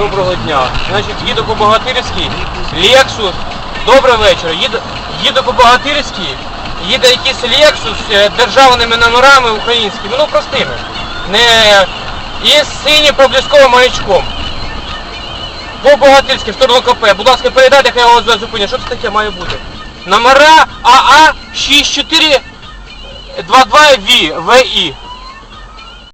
Доброго дня. Значить, їду по Богатирській, Лексус. Добрий вечір. Їду, їду по Богатирській, їде якийсь лексус з е, державними номерами українськими, ну простими. Не... І з синім проблисковим маячком. По Богатирській, в сторону КП. Будь ласка, передайте, як я його зупиню. Що це таке має бути? Номера АА 6422 В ВІ.